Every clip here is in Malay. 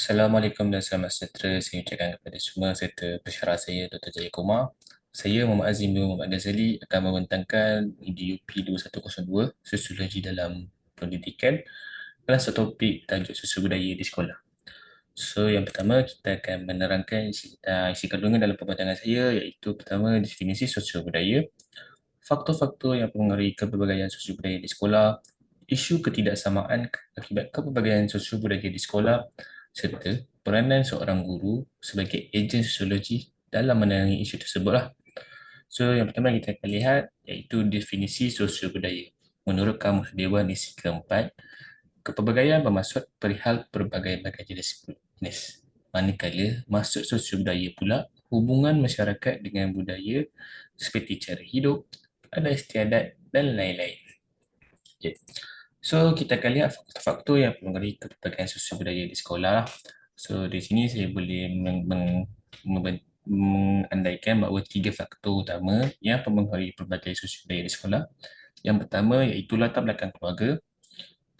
Assalamualaikum dan selamat sejahtera saya ucapkan kepada semua serta pensyarah saya Dr. Jaya Kumar. Saya Muhammad Azim bin Muhammad Ghazali akan membentangkan DUP 2102 Sosiologi dalam Pendidikan satu topik tajuk sosial budaya di sekolah. So yang pertama kita akan menerangkan isi, uh, isi kandungan dalam pembentangan saya iaitu pertama definisi sosial budaya, faktor-faktor yang mempengaruhi kepelbagaian sosial budaya di sekolah, isu ketidaksamaan akibat kepelbagaian sosial budaya di sekolah, serta peranan seorang guru sebagai ejen sosiologi dalam menangani isu tersebutlah. So yang pertama kita akan lihat iaitu definisi sosial budaya. Menurut Kamus Dewan isi keempat, kepelbagaian bermaksud perihal berbagai-bagai jenis jenis. Manakala maksud sosial budaya pula hubungan masyarakat dengan budaya seperti cara hidup, adat istiadat dan lain-lain. Okay. So kita akan lihat faktor-faktor yang mempengaruhi kepelbagaian sosial budaya di sekolah. So di sini saya boleh meng- meng- meng- mengandaikan bahawa tiga faktor utama yang mempengaruhi pelbagai sosial budaya di sekolah. Yang pertama iaitu latar belakang keluarga,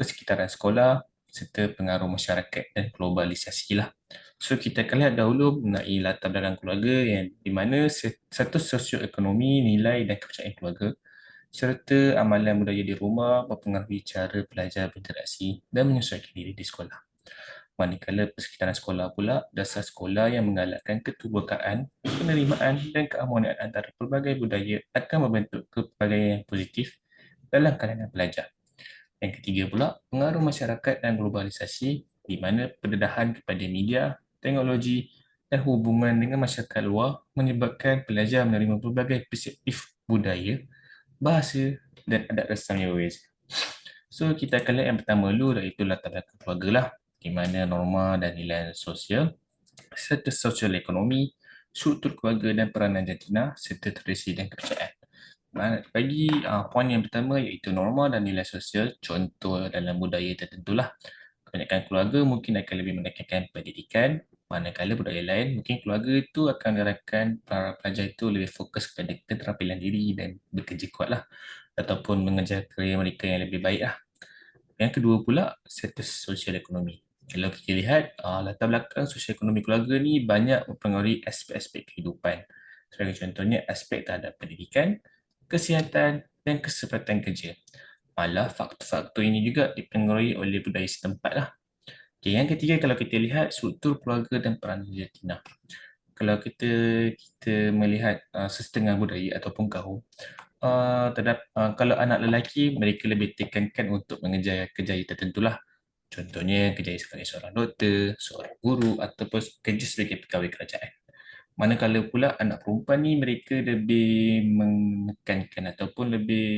persekitaran sekolah serta pengaruh masyarakat dan globalisasi lah. So kita akan lihat dahulu mengenai latar belakang keluarga yang di mana satu sosioekonomi, nilai dan kepercayaan keluarga serta amalan budaya di rumah mempengaruhi cara pelajar berinteraksi dan menyesuaikan diri di sekolah. Manakala persekitaran sekolah pula, dasar sekolah yang menggalakkan keterbukaan, penerimaan dan keharmonian antara pelbagai budaya akan membentuk kepelbagaian yang positif dalam kalangan pelajar. Yang ketiga pula, pengaruh masyarakat dan globalisasi di mana pendedahan kepada media, teknologi dan hubungan dengan masyarakat luar menyebabkan pelajar menerima pelbagai perspektif budaya bahasa dan adat yang berbeza. So kita akan lihat yang pertama dulu iaitu latar belakang keluarga lah di mana norma dan nilai sosial serta sosial ekonomi, struktur keluarga dan peranan jantina serta tradisi dan kepercayaan. Bagi uh, poin yang pertama iaitu norma dan nilai sosial, contoh dalam budaya tertentu lah. Kebanyakan keluarga mungkin akan lebih menekankan pendidikan, manakala budaya lain mungkin keluarga itu akan menggerakkan para pelajar itu lebih fokus kepada keterampilan diri dan bekerja kuat lah ataupun mengejar kerjaya mereka yang lebih baik lah. Yang kedua pula, status sosial ekonomi. Kalau kita lihat, uh, latar belakang sosial ekonomi keluarga ni banyak mempengaruhi aspek-aspek kehidupan. Sebagai contohnya, aspek terhadap pendidikan, kesihatan dan kesempatan kerja. Malah faktor-faktor ini juga dipengaruhi oleh budaya setempat lah. Okay, yang ketiga kalau kita lihat struktur keluarga dan peranan jantina. Kalau kita kita melihat uh, sesetengah budaya ataupun kaum, uh, terdapat, uh, kalau anak lelaki mereka lebih tekankan untuk mengejar kerjaya tertentulah. Contohnya kerjaya sebagai seorang doktor, seorang guru ataupun kerja sebagai pegawai kerajaan. Manakala pula anak perempuan ni mereka lebih menekankan ataupun lebih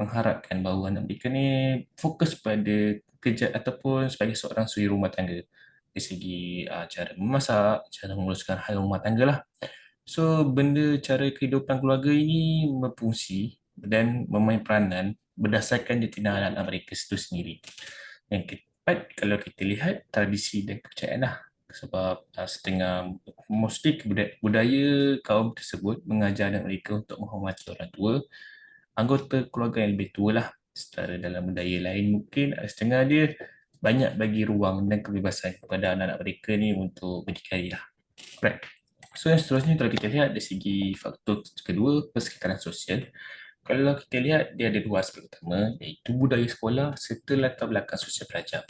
mengharapkan bahawa anak mereka ni fokus pada kerja ataupun sebagai seorang suri rumah tangga dari segi uh, cara memasak, cara menguruskan hal rumah tangga lah. So, benda cara kehidupan keluarga ini berfungsi dan memain peranan berdasarkan jantina anak-anak mereka itu sendiri. Yang keempat, kalau kita lihat tradisi dan kepercayaan lah. Sebab uh, setengah, mostly budaya kaum tersebut mengajar anak mereka untuk menghormati orang tua, anggota keluarga yang lebih tua lah secara dalam budaya lain mungkin setengah dia banyak bagi ruang dan kebebasan kepada anak-anak mereka ni untuk berdikari lah. Right. So yang seterusnya kalau kita lihat dari segi faktor kedua, persekitaran sosial. Kalau kita lihat dia ada dua aspek utama iaitu budaya sekolah serta latar belakang sosial pelajar.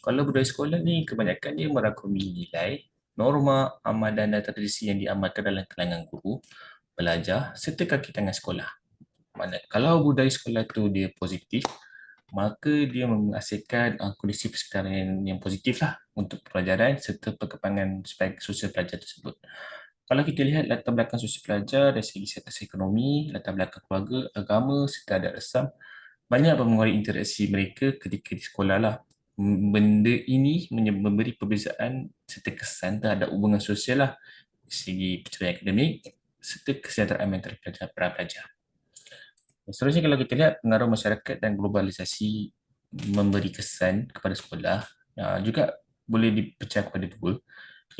Kalau budaya sekolah ni kebanyakan dia merangkumi nilai, norma, amalan dan tradisi yang diamalkan dalam kalangan guru, pelajar serta kaki tangan sekolah. Mana kalau budaya sekolah tu dia positif, maka dia menghasilkan uh, kondisi persekitaran yang, yang positif lah untuk pelajaran serta perkembangan sosial pelajar tersebut. Kalau kita lihat latar belakang sosial pelajar dari segi status ekonomi, latar belakang keluarga, agama serta adat resam, banyak mempengaruhi interaksi mereka ketika di sekolah lah. Benda ini memberi perbezaan serta kesan terhadap hubungan sosial lah dari segi pencapaian akademik serta kesejahteraan mental pelajar, para pelajar. Seterusnya kalau kita lihat pengaruh masyarakat dan globalisasi memberi kesan kepada sekolah juga boleh dipecah kepada dua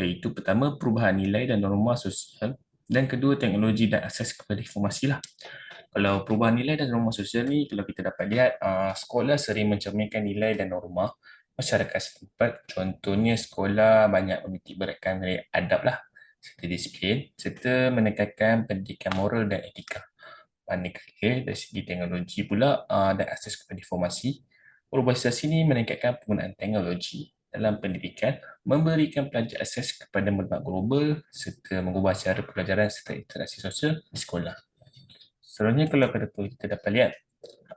iaitu pertama perubahan nilai dan norma sosial dan kedua teknologi dan akses kepada informasi lah. Kalau perubahan nilai dan norma sosial ni kalau kita dapat lihat sekolah sering mencerminkan nilai dan norma masyarakat setempat. Contohnya sekolah banyak menitik beratkan adab lah, serta disiplin, serta menekankan pendidikan moral dan etika. Manakala dari segi teknologi pula uh, dan akses kepada informasi, globalisasi ini meningkatkan penggunaan teknologi dalam pendidikan, memberikan pelajar akses kepada maklumat global serta mengubah cara pelajaran serta interaksi sosial di sekolah. Selanjutnya kalau kita dapat lihat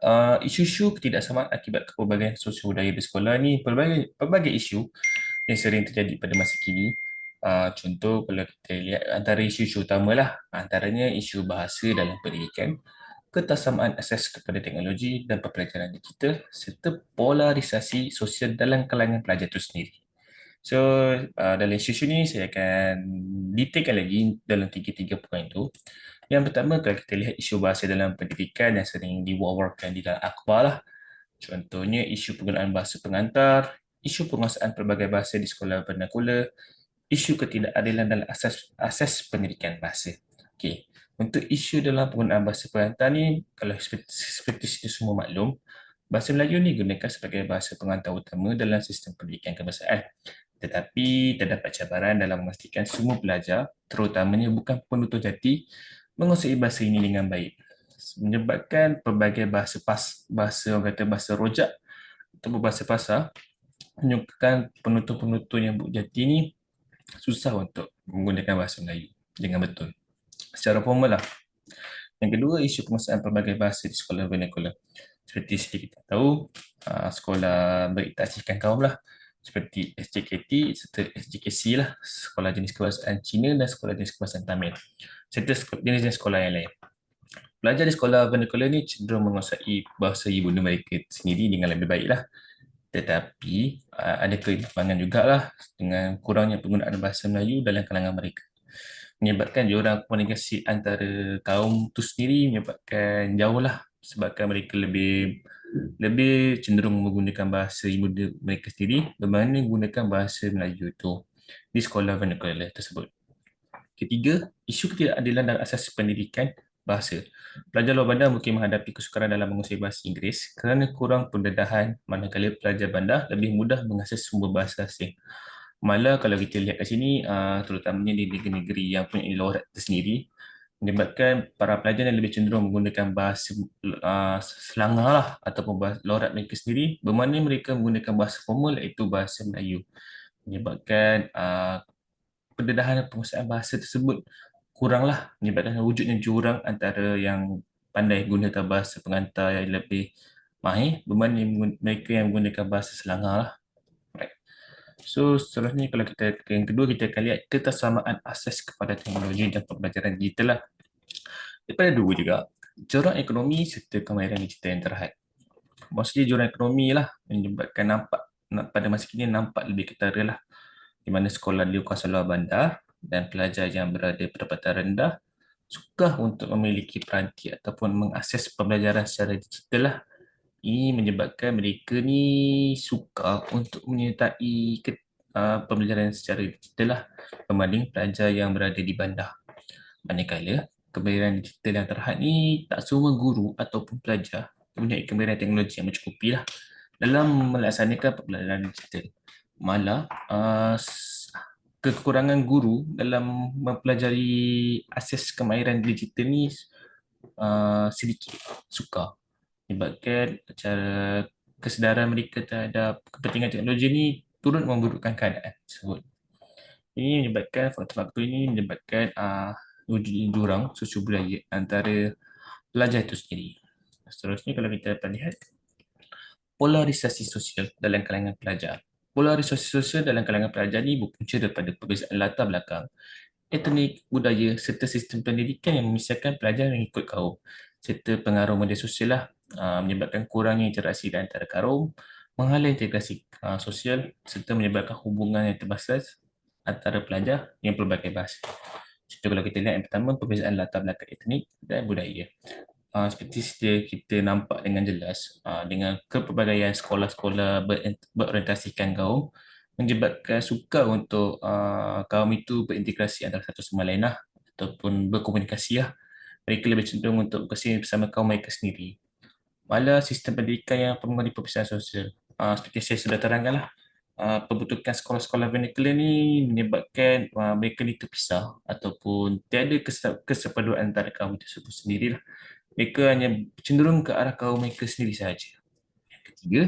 uh, isu-isu ketidaksamaan akibat kepelbagaian sosial budaya di sekolah ni pelbagai pelbagai isu yang sering terjadi pada masa kini. Uh, contoh kalau kita lihat antara isu-isu utamalah antaranya isu bahasa dalam pendidikan, ketersamaan akses kepada teknologi dan pembelajaran digital serta polarisasi sosial dalam kalangan pelajar itu sendiri. So, uh, dalam isu-isu ni saya akan detailkan lagi dalam tiga-tiga poin itu. Yang pertama, kalau kita lihat isu bahasa dalam pendidikan yang sering diwawarkan di dalam akhbar lah. Contohnya, isu penggunaan bahasa pengantar, isu penguasaan pelbagai bahasa di sekolah bernakula, isu ketidakadilan dalam asas, asas pendidikan bahasa. Okey, untuk isu dalam penggunaan bahasa pengantar ni, kalau seperti, seperti itu semua maklum, bahasa Melayu ni digunakan sebagai bahasa pengantar utama dalam sistem pendidikan kebangsaan. Tetapi terdapat cabaran dalam memastikan semua pelajar, terutamanya bukan penutur jati, menguasai bahasa ini dengan baik menyebabkan pelbagai bahasa pas bahasa orang kata bahasa rojak atau bahasa pasar menyebabkan penutur-penutur yang bujati ini susah untuk menggunakan bahasa Melayu dengan betul secara formal lah. Yang kedua, isu penguasaan pelbagai bahasa di sekolah vernacular. Seperti kita tahu, ah, sekolah beritaksikan kaum lah seperti SJKT serta SJKC lah, sekolah jenis kebahasaan Cina dan sekolah jenis kebahasaan Tamil serta jenis-jenis sekolah yang lain. Pelajar di sekolah vernacular ni cenderung menguasai bahasa ibu mereka sendiri dengan lebih baik lah. Tetapi uh, ada kelimpangan jugalah dengan kurangnya penggunaan bahasa Melayu dalam kalangan mereka. Menyebabkan diorang komunikasi antara kaum tu sendiri menyebabkan jauh lah sebabkan mereka lebih lebih cenderung menggunakan bahasa ibu mereka sendiri berbanding menggunakan bahasa Melayu itu di sekolah vernacular tersebut. Ketiga, isu ketidakadilan dalam asas pendidikan bahasa. Pelajar luar bandar mungkin menghadapi kesukaran dalam menguasai bahasa Inggeris kerana kurang pendedahan manakala pelajar bandar lebih mudah mengakses sumber bahasa asing. Malah kalau kita lihat kat sini, ah, terutamanya di negeri-negeri yang punya lorat tersendiri, menyebabkan para pelajar yang lebih cenderung menggunakan bahasa uh, selangor lah ataupun bahasa lorat mereka sendiri bermakna mereka menggunakan bahasa formal iaitu bahasa Melayu menyebabkan uh, pendedahan penguasaan bahasa tersebut kuranglah menyebabkan wujudnya jurang antara yang pandai gunakan bahasa pengantar yang lebih mahir berbanding mereka yang menggunakan bahasa selangor lah. So seterusnya kalau kita yang kedua kita akan lihat ketersamaan akses kepada teknologi dan pembelajaran digital lah. Daripada dua juga, jurang ekonomi serta kemahiran digital yang terhad. Maksudnya jurang ekonomi lah menyebabkan nampak pada masa kini nampak lebih ketara lah di mana sekolah di kawasan luar bandar dan pelajar yang berada pendapatan rendah suka untuk memiliki peranti ataupun mengakses pembelajaran secara digital lah. Ini menyebabkan mereka ni suka untuk menyertai ke, uh, pembelajaran secara digital lah berbanding pelajar yang berada di bandar. Manakala, kemahiran digital yang terhad ni tak semua guru ataupun pelajar mempunyai kemahiran teknologi yang mencukupi lah dalam melaksanakan pembelajaran digital malah uh, kekurangan guru dalam mempelajari akses kemahiran digital ni uh, sedikit suka sebabkan cara kesedaran mereka terhadap kepentingan teknologi ni turut memburukkan keadaan tersebut. Ini menyebabkan faktor-faktor ini menyebabkan uh, wujud jurang susu budaya antara pelajar itu sendiri. Seterusnya kalau kita dapat lihat polarisasi sosial dalam kalangan pelajar polarisasi sosial dalam kalangan pelajar ini berpunca daripada perbezaan latar belakang, etnik, budaya serta sistem pendidikan yang memisahkan pelajar yang ikut kaum serta pengaruh media sosial lah, uh, menyebabkan kurangnya interaksi di antara kaum, menghalang integrasi uh, sosial serta menyebabkan hubungan yang terbatas antara pelajar yang pelbagai bahasa. Contoh kalau kita lihat yang pertama, perbezaan latar belakang etnik dan budaya uh, seperti sedia kita nampak dengan jelas uh, dengan kepelbagaian sekolah-sekolah berorientasikan kaum menyebabkan suka untuk uh, kaum itu berintegrasi antara satu sama lain lah, ataupun berkomunikasi lah. Mereka lebih cenderung untuk berkasi bersama kaum mereka sendiri. Malah sistem pendidikan yang di perpisahan sosial. Uh, seperti saya sudah terangkan lah, uh, pembentukan sekolah-sekolah vernacular ni menyebabkan uh, mereka ni terpisah ataupun tiada kesepaduan antara kaum tersebut sendirilah. Mereka hanya cenderung ke arah kaum mereka sendiri sahaja. Yang ketiga,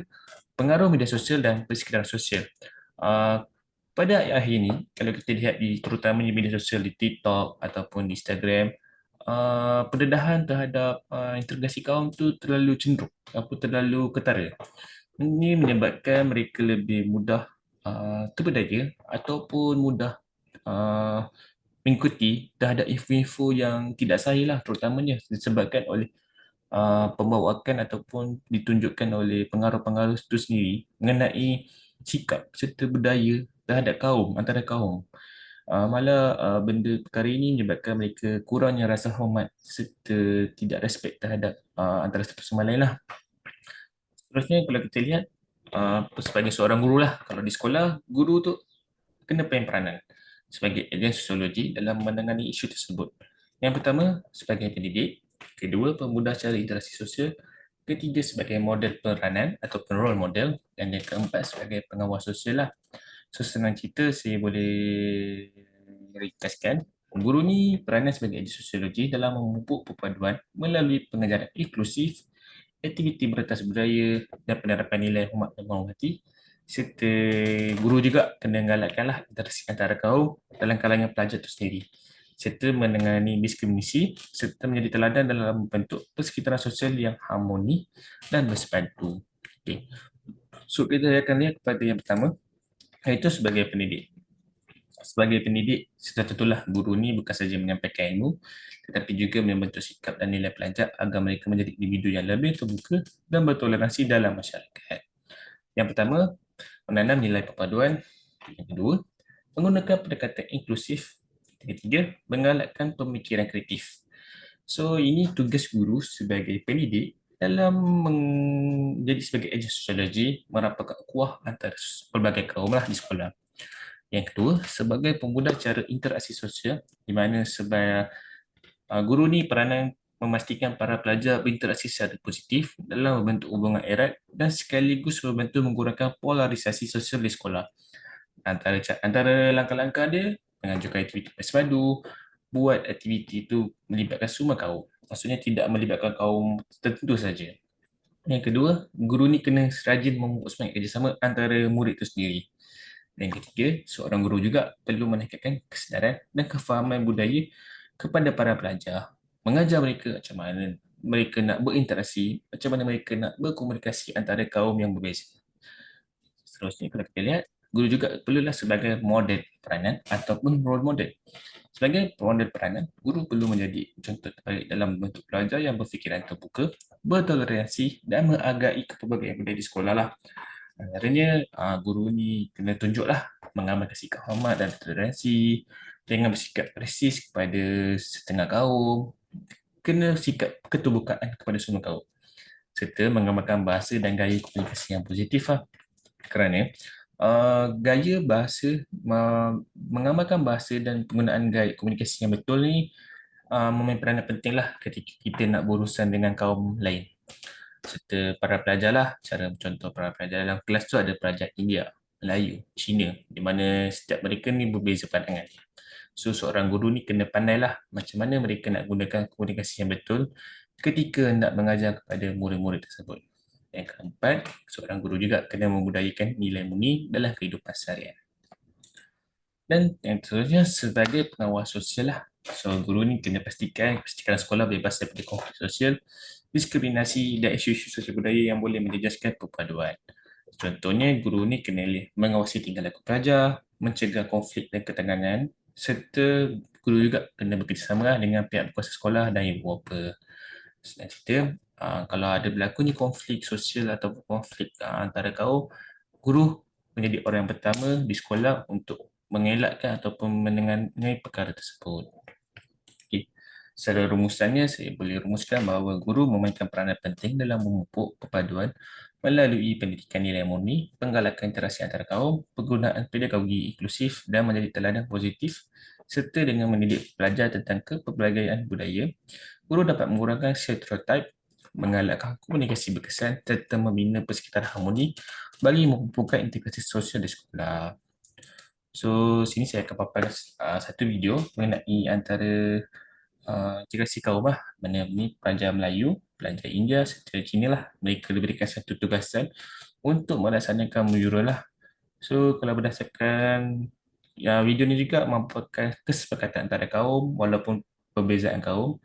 pengaruh media sosial dan persekitaran sosial. Uh, pada akhir ini, kalau kita lihat di terutamanya media sosial di TikTok ataupun di Instagram, uh, pendedahan terhadap uh, interogasi kaum tu terlalu cenderung, apa terlalu ketara. Ini menyebabkan mereka lebih mudah terberdaya ataupun mudah uh, mengikuti terhadap info-info yang tidak sahih lah terutamanya disebabkan oleh uh, pembawakan ataupun ditunjukkan oleh pengaruh-pengaruh itu sendiri mengenai sikap serta budaya terhadap kaum, antara kaum. Uh, malah uh, benda perkara ini menyebabkan mereka kurangnya rasa hormat serta tidak respect terhadap uh, antara satu sama lain lah. Seterusnya kalau kita lihat uh, sebagai seorang guru lah, kalau di sekolah, guru tu kena main peranan sebagai agen sosiologi dalam menangani isu tersebut. Yang pertama, sebagai pendidik. Kedua, pemudah cara interaksi sosial. Ketiga, sebagai model peranan atau role model. Dan yang keempat, sebagai pengawas sosial lah. So senang cerita saya boleh ringkaskan guru ni peranan sebagai ahli sosiologi dalam memupuk perpaduan melalui pengajaran inklusif, aktiviti meretas budaya dan penerapan nilai hormat dan menghormati serta guru juga kena galakkanlah interaksi antara kaum dalam kalangan pelajar itu sendiri serta menangani diskriminasi serta menjadi teladan dalam bentuk persekitaran sosial yang harmoni dan bersepadu. Okay. So kita akan lihat kepada yang pertama itu sebagai pendidik. Sebagai pendidik, sudah tentulah guru ni bukan saja menyampaikan ilmu, tetapi juga membentuk sikap dan nilai pelajar agar mereka menjadi individu yang lebih terbuka dan bertoleransi dalam masyarakat. Yang pertama, menanam nilai perpaduan. Yang kedua, menggunakan pendekatan inklusif. Yang ketiga, menggalakkan pemikiran kreatif. So, ini tugas guru sebagai pendidik dalam menjadi sebagai ejen sosiologi merapatkan kuah antara pelbagai kaum lah di sekolah. Yang kedua, sebagai pemudah cara interaksi sosial di mana sebagai uh, guru ni peranan memastikan para pelajar berinteraksi secara positif dalam membentuk hubungan erat dan sekaligus membantu mengurangkan polarisasi sosial di sekolah. Antara antara langkah-langkah dia, mengajukan aktiviti bersepadu, buat aktiviti itu melibatkan semua kaum maksudnya tidak melibatkan kaum tertentu saja. Yang kedua, guru ni kena rajin membuat semangat kerjasama antara murid itu sendiri. Dan ketiga, seorang guru juga perlu meningkatkan kesedaran dan kefahaman budaya kepada para pelajar. Mengajar mereka macam mana mereka nak berinteraksi, macam mana mereka nak berkomunikasi antara kaum yang berbeza. Seterusnya, kalau kita lihat, guru juga perlulah sebagai model peranan ataupun role model. Sebagai model peranan, guru perlu menjadi contoh terbaik dalam bentuk pelajar yang berfikiran terbuka, bertoleransi dan menghargai kepelbagaian budaya di sekolah lah. Antaranya, ah, guru ni kena tunjuklah mengamalkan sikap hormat dan toleransi, jangan bersikap resis kepada setengah kaum, kena sikap keterbukaan kepada semua kaum. Serta mengamalkan bahasa dan gaya komunikasi yang positif lah. Kerana uh, gaya bahasa uh, mengamalkan bahasa dan penggunaan gaya komunikasi yang betul ni uh, memain peranan penting lah ketika kita nak berurusan dengan kaum lain. Serta para pelajar lah. Cara contoh para pelajar dalam kelas tu ada pelajar India, Melayu, Cina di mana setiap mereka ni berbeza pandangan so seorang guru ni kena pandai lah macam mana mereka nak gunakan komunikasi yang betul ketika nak mengajar kepada murid-murid tersebut yang keempat, seorang guru juga kena membudayakan nilai murni dalam kehidupan seharian. Dan yang seterusnya, sebagai pengawas sosial lah. So, guru ni kena pastikan pastikan sekolah bebas daripada konflik sosial, diskriminasi dan isu-isu sosial budaya yang boleh menjejaskan perpaduan. Contohnya, guru ni kena mengawasi tingkah laku pelajar, mencegah konflik dan ketegangan, serta guru juga kena bekerjasama lah dengan pihak berkuasa sekolah dan ibu bapa. Senang cerita, Ah, kalau ada berlaku ni konflik sosial atau konflik uh, antara kau, guru menjadi orang yang pertama di sekolah untuk mengelakkan ataupun menengani perkara tersebut. Okay. Secara rumusannya, saya boleh rumuskan bahawa guru memainkan peranan penting dalam memupuk perpaduan melalui pendidikan nilai murni, penggalakan interaksi antara kaum, penggunaan pedagogi inklusif dan menjadi teladan positif serta dengan mendidik pelajar tentang kepelbagaian budaya, guru dapat mengurangkan stereotip menggalakkan komunikasi berkesan serta membina persekitaran harmoni bagi memupukkan integrasi sosial di sekolah. So, sini saya akan paparkan uh, satu video mengenai antara uh, kaum lah. Mana ni pelajar Melayu, pelajar India serta Cina lah. Mereka diberikan satu tugasan untuk melaksanakan muyurah lah. So, kalau berdasarkan ya, video ni juga merupakan kesepakatan antara kaum walaupun perbezaan kaum.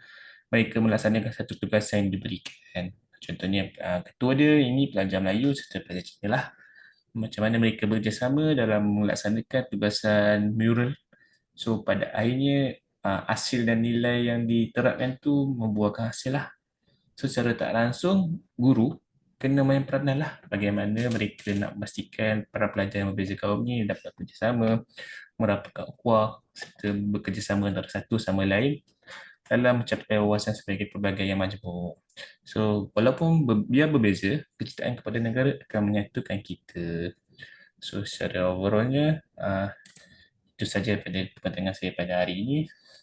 Mereka melaksanakan satu tugasan yang diberikan. Contohnya, uh, ketua dia ini pelajar Melayu serta pelajar Cina lah macam mana mereka bekerjasama dalam melaksanakan tugasan mural. So pada akhirnya hasil dan nilai yang diterapkan tu membuahkan hasil lah. So secara tak langsung guru kena main peranan lah bagaimana mereka nak memastikan para pelajar yang berbeza kaum ni dapat bekerjasama, merapatkan ukhuwah serta bekerjasama antara satu sama lain dalam mencapai wawasan sebagai pelbagai yang majmuk. So, walaupun ber, berbeza, kecintaan kepada negara akan menyatukan kita. So, secara overallnya, uh, itu saja pada perbincangan saya pada hari ini.